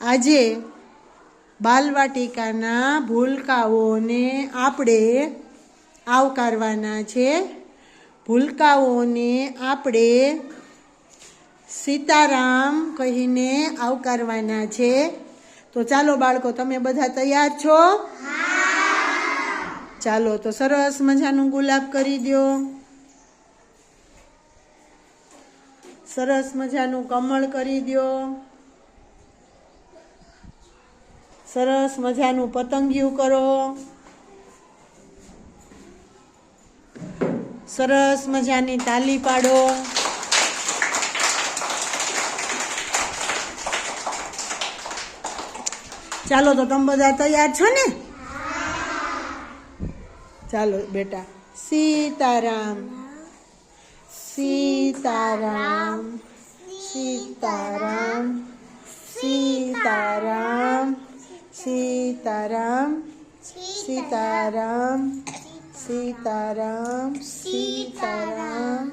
આજે બાલવાટિકાના ભૂલકાઓને આપણે આવકારવાના છે. ભૂલકાઓને આપણે સીતારામ કહીને આવકારવાના છે. તો ચાલો બાળકો, તમે બધા તૈયાર છો? ચાલો, તો સરસ મજાનું ગુલાબ કરી દો સરસ મજાનું કમળ કરી દો સરસ મજાનું પતંગિયું કરો. સરસ મજાની તાલી પાડો. ચાલો તો તમે બધા તૈયાર છો ને? ચાલો બેટા. સીતારામ. સીતારામ. સીતારામ. સીતારામ. સીતારામ સીતારામ સીતારામ સીતારામ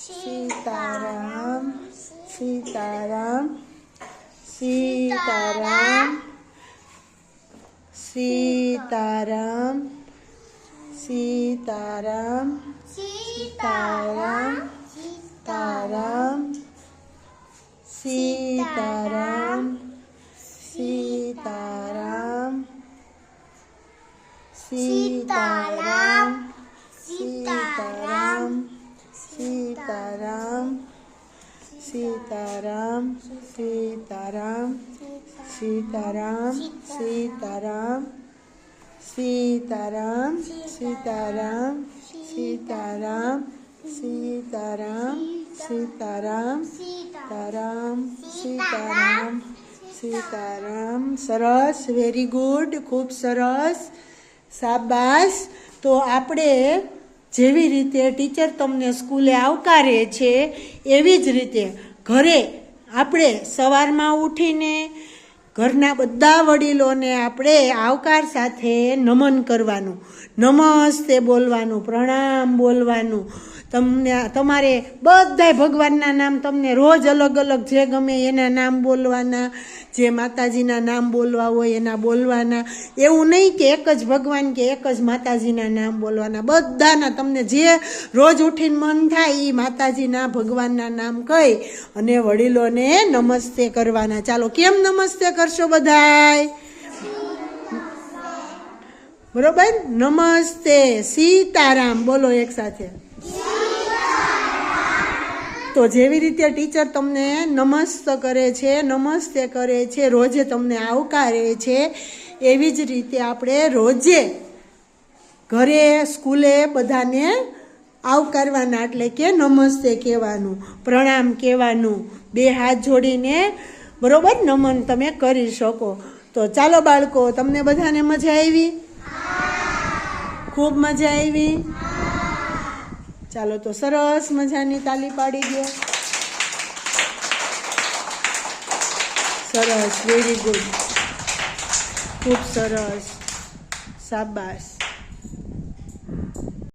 સીતારામ સીતારામ સીતારામ સીતારામ સીતારામ સીતારામ તારામ સીતારામ સીતારામ સીતારામ સીતારામ સીતારામ સીતારામ સીતારામ સીતારામ સીતારામ સીતારામ સીતારામ સીતારામ સીતારામ સીતારામ સીતારામ સીતારામ સીતારામ સરસ વેરી ગુડ ખૂબ સરસ શાબાશ. તો આપણે જેવી રીતે ટીચર તમને સ્કૂલે આવકારે છે, એવી જ રીતે ઘરે આપણે સવારમાં ઉઠીને ઘરના બધા વડીલોને આપણે આવકાર સાથે નમન કરવાનું. નમસ્તે બોલવાનું, પ્રણામ બોલવાનું. તમને તમારે બધાય ભગવાનના નામ તમને રોજ અલગ અલગ જે ગમે એના નામ બોલવાના, જે માતાજીના નામ બોલવા હોય એના બોલવાના. એવું નહીં કે એક જ ભગવાન કે એક જ માતાજીના નામ બોલવાના. બધાના તમને જે રોજ ઉઠીને મન થાય એ માતાજીના ભગવાનના નામ કહી અને વડીલોને નમસ્તે કરવાના. ચાલો, કેમ નમસ્તે કરશો બધાય? બરોબર? નમસ્તે, સીતારામ. બોલો એક સાથે. તો જેવી રીતે ટીચર તમને નમસ્ત કરે છે, નમસ્તે કરે છે, રોજે તમને આવકારે છે, એવી જ રીતે આપણે રોજે ઘરે, સ્કૂલે બધાને આવકારવાના એટલે કે નમસ્તે કહેવાનું, પ્રણામ કહેવાનું, બે હાથ જોડીને બરોબર નમન તમે કરી શકો. તો ચાલો બાળકો, તમને બધાને મજા આવી? ખૂબ મજા આવી? ચાલો તો સરસ મજાની તાલી પાડી દો. સરસ વેરી ગુડ ખૂબ સરસ. શાબાશ.